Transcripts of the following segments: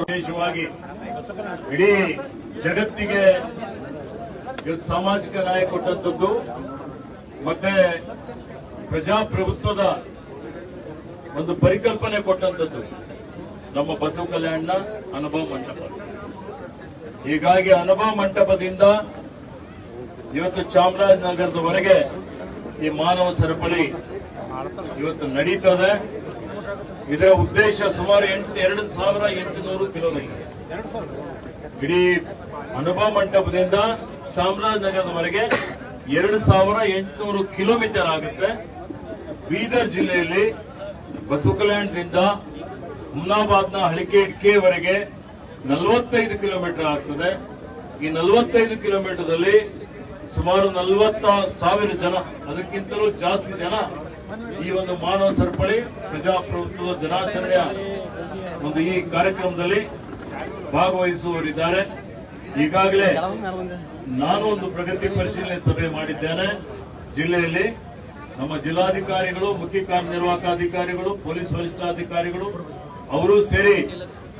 ವಿಶೇಷವಾಗಿ ಇಡೀ ಜಗತ್ತಿಗೆ ಇವತ್ತು ಸಾಮಾಜಿಕ ನ್ಯಾಯ ಕೊಟ್ಟಂತದ್ದು ಮತ್ತೆ ಪ್ರಜಾಪ್ರಭುತ್ವದ ಒಂದು ಪರಿಕಲ್ಪನೆ ಕೊಟ್ಟಂತದ್ದು ನಮ್ಮ ಬಸವ ಕಲ್ಯಾಣ ಅನುಭವ ಮಂಟಪ. ಹೀಗಾಗಿ ಅನುಭವ ಮಂಟಪದಿಂದ ಇವತ್ತು ಚಾಮರಾಜನಗರದವರೆಗೆ ಈ ಮಾನವ ಸರಪಳಿ ಇವತ್ತು ನಡೀತದೆ. ಇದರ ಉದ್ದೇಶ ಸುಮಾರು ಎಂಟು, ಎರಡು ಸಾವಿರ ಎಂಟುನೂರು ಕಿಲೋಮೀಟರ್. ಇಡೀ ಅನುಭವ ಮಂಟಪದಿಂದ ಚಾಮರಾಜನಗರದವರೆಗೆ ಎರಡು ಸಾವಿರ ಎಂಟುನೂರು ಕಿಲೋಮೀಟರ್ ಆಗುತ್ತೆ. ಬೀದರ್ ಜಿಲ್ಲೆಯಲ್ಲಿ ಬಸವಕಲ್ಯಾಣದಿಂದ ಹುಮ್ನಾಬಾದ್ನ ಹಳಿಕೇಡ್ಕೆವರೆಗೆ ನಲವತ್ತೈದು ಕಿಲೋಮೀಟರ್ ಆಗ್ತದೆ. ಈ ನಲವತ್ತೈದು ಕಿಲೋಮೀಟರ್ದಲ್ಲಿ ಸುಮಾರು ನಲವತ್ತ ಸಾವಿರ ಜನ, ಅದಕ್ಕಿಂತಲೂ ಜಾಸ್ತಿ ಜನ ಈ ಒಂದು ಮಾನವ ಸರಪಳಿ ಪ್ರಜಾಪ್ರಭುತ್ವದ ದಿನಾಚರಣೆಯ ಒಂದು ಈ ಕಾರ್ಯಕ್ರಮದಲ್ಲಿ ಭಾಗವಹಿಸುವವರಿದ್ದಾರೆ. ಈಗಾಗಲೇ ನಾನು ಒಂದು ಪ್ರಗತಿ ಪರಿಶೀಲನೆ ಸಭೆ ಮಾಡಿದ್ದೇನೆ. ಜಿಲ್ಲೆಯಲ್ಲಿ ನಮ್ಮ ಜಿಲ್ಲಾಧಿಕಾರಿಗಳು, ಮುಖ್ಯ ಕಾರ್ಯನಿರ್ವಾಹಕ ಅಧಿಕಾರಿಗಳು ಪೊಲೀಸ್ ವರಿಷ್ಠಾಧಿಕಾರಿಗಳು, ಅವರು ಸೇರಿ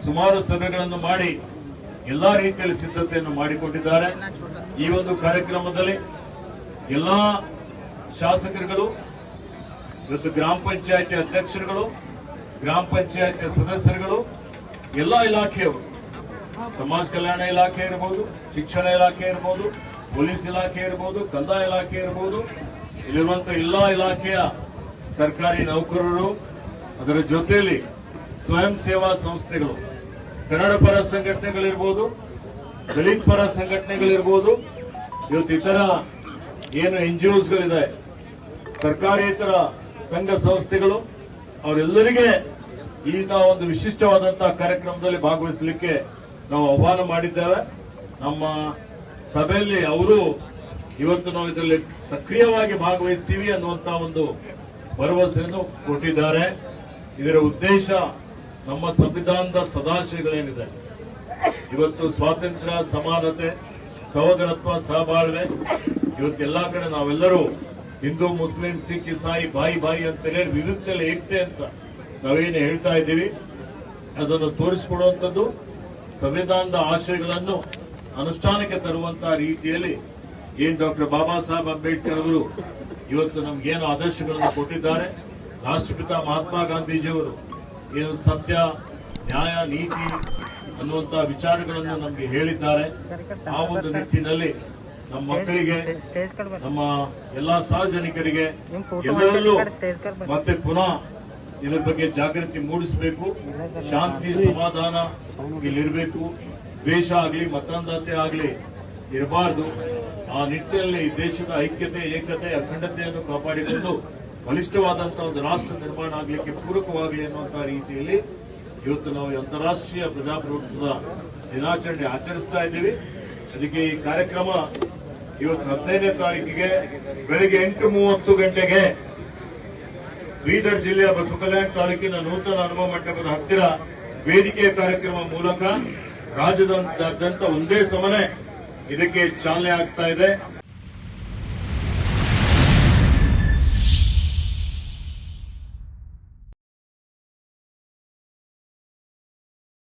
ಸುಮಾರು ಸಭೆಗಳನ್ನು ಮಾಡಿ ಎಲ್ಲಾ ರೀತಿಯಲ್ಲಿ ಸಿದ್ಧತೆಯನ್ನು ಮಾಡಿಕೊಂಡಿದ್ದಾರೆ. ಈ ಒಂದು ಕಾರ್ಯಕ್ರಮದಲ್ಲಿ ಎಲ್ಲಾ ಶಾಸಕರುಗಳು ಇವತ್ತು ಗ್ರಾಮ ಪಂಚಾಯತಿ ಅಧ್ಯಕ್ಷರುಗಳು, ಗ್ರಾಮ ಪಂಚಾಯತಿ ಸದಸ್ಯರುಗಳು, ಎಲ್ಲ ಇಲಾಖೆಯವರು, ಸಮಾಜ ಕಲ್ಯಾಣ ಇಲಾಖೆ ಇರಬಹುದು ಶಿಕ್ಷಣ ಇಲಾಖೆ ಇರಬಹುದು ಪೊಲೀಸ್ ಇಲಾಖೆ ಇರಬಹುದು ಕಂದಾಯ ಇಲಾಖೆ ಇರಬಹುದು ಇಲ್ಲಿರುವಂತಹ ಎಲ್ಲಾ ಇಲಾಖೆಯ ಸರ್ಕಾರಿ ನೌಕರರು, ಅದರ ಜೊತೆಯಲ್ಲಿ ಸ್ವಯಂ ಸೇವಾ ಸಂಸ್ಥೆಗಳು, ಕನ್ನಡ ಪರ ಸಂಘಟನೆಗಳಿರ್ಬೋದು, ದಲಿತ ಪರ ಸಂಘಟನೆಗಳಿರ್ಬೋದು, ಇವತ್ತು ಇತರ ಏನು ಎನ್ ಜಿ ಸರ್ಕಾರಿ ಸರ್ಕಾರೇತರ ಸಂಘ ಸಂಸ್ಥೆಗಳು, ಅವರೆಲ್ಲರಿಗೆ ಈಗ ಒಂದು ವಿಶಿಷ್ಟವಾದಂತಹ ಕಾರ್ಯಕ್ರಮದಲ್ಲಿ ಭಾಗವಹಿಸಲಿಕ್ಕೆ ನಾವು ಆಹ್ವಾನ ಮಾಡಿದ್ದೇವೆ. ನಮ್ಮ ಸಭೆಯಲ್ಲಿ ಅವರು ಇವತ್ತು ನಾವು ಇದರಲ್ಲಿ ಸಕ್ರಿಯವಾಗಿ ಭಾಗವಹಿಸ್ತೀವಿ ಅನ್ನುವಂತ ಒಂದು ಭರವಸೆಯನ್ನು ಕೊಟ್ಟಿದ್ದಾರೆ. ಇದರ ಉದ್ದೇಶ ನಮ್ಮ ಸಂವಿಧಾನದ ಸದಾಶಯಗಳೇನಿದೆ. ಇವತ್ತು ಸ್ವಾತಂತ್ರ್ಯ, ಸಮಾನತೆ, ಸಹೋದರತ್ವ, ಸಹಬಾಳ್ವೆ ಇವತ್ತು ಎಲ್ಲಾ ಕಡೆ ನಾವೆಲ್ಲರೂ ಹಿಂದೂ ಮುಸ್ಲಿಂ, ಸಿಖ್, ಇಸಾಯಿ, ಬಾಯಿ ಬಾಯಿ ಅಂತ ಹೇಳಿ ವಿವಿಧತೆಯಲ್ಲಿ ಏಕತೆ ಅಂತ ನಾವೇನು ಹೇಳ್ತಾ ಇದ್ದೀವಿ. ಅದನ್ನು ತೋರಿಸಿಕೊಡುವಂಥದ್ದು ಸಂವಿಧಾನದ ಆಶಯಗಳನ್ನು ಅನುಷ್ಠಾನಕ್ಕೆ ತರುವಂತಹ ರೀತಿಯಲ್ಲಿ ಏನ್ ಡಾಕ್ಟರ್ ಬಾಬಾ ಸಾಹೇಬ್ ಅಂಬೇಡ್ಕರ್ ಅವರು ಇವತ್ತು ನಮ್ಗೇನು ಆದರ್ಶಗಳನ್ನು ಕೊಟ್ಟಿದ್ದಾರೆ. ರಾಷ್ಟ್ರಪಿತ ಮಹಾತ್ಮ ಗಾಂಧೀಜಿಯವರು ಏನು ಸತ್ಯ, ನ್ಯಾಯ, ನೀತಿ ಅನ್ನುವಂತಹ ವಿಚಾರಗಳನ್ನು ನಮಗೆ ಹೇಳಿದ್ದಾರೆ. ಆ ಒಂದು ನಿಟ್ಟಿನಲ್ಲಿ ನಮ್ಮ ಮಕ್ಕಳಿಗೆ ನಮ್ಮ ಎಲ್ಲಾ ಸಾರ್ವಜನಿಕರಿಗೆ ಎಲ್ಲರಲ್ಲೂ ಮತ್ತೆ ಪುನಃ ಇದರ ಬಗ್ಗೆ ಜಾಗೃತಿ ಮೂಡಿಸಬೇಕು. ಶಾಂತಿ ಸಮಾಧಾನ ಇಲ್ಲಿರಬೇಕು. ದ್ವೇಷ ಆಗ್ಲಿ ಮತಾಂಧತೆ ಆಗ್ಲಿ ಇರಬಾರದು. ಆ ನಿಟ್ಟಿನಲ್ಲಿ ದೇಶದ ಐಕ್ಯತೆ ಏಕತೆ ಅಖಂಡತೆಯನ್ನು ಕಾಪಾಡಿಕೊಂಡು ಬಲಿಷ್ಠವಾದಂತಹ ಒಂದು ರಾಷ್ಟ್ರ ನಿರ್ಮಾಣ ಆಗಲಿಕ್ಕೆ ಪೂರಕವಾಗಲಿ ಅನ್ನುವಂತಹ ರೀತಿಯಲ್ಲಿ ಇವತ್ತು ನಾವು ಅಂತಾರಾಷ್ಟ್ರೀಯ ಪ್ರಜಾಪ್ರಭುತ್ವದ ದಿನಾಚರಣೆ ಆಚರಿಸ್ತಾ ಇದ್ದೀವಿ. ಅದಕ್ಕೆ ಈ ಕಾರ್ಯಕ್ರಮ ಇವತ್ತು ಹದಿನೈದನೇ ತಾರೀಕಿಗೆ ಬೆಳಿಗ್ಗೆ ಎಂಟು ಮೂವತ್ತು ಗಂಟೆಗೆ ಬೀದರ್ ಜಿಲ್ಲೆಯ ಬಸವಕಲ್ಯಾಣ ತಾಲೂಕಿನ ನೂತನ ಅನುಭವ ಮಂಟಪದ ಹತ್ತಿರ ವೇದಿಕೆ ಕಾರ್ಯಕ್ರಮ ಮೂಲಕ ರಾಜ್ಯದಾದ್ಯಂತ ಒಂದೇ ಸಮನೆ ಇದಕ್ಕೆ ಚಾಲನೆ ಆಗ್ತಾ ಇದೆ.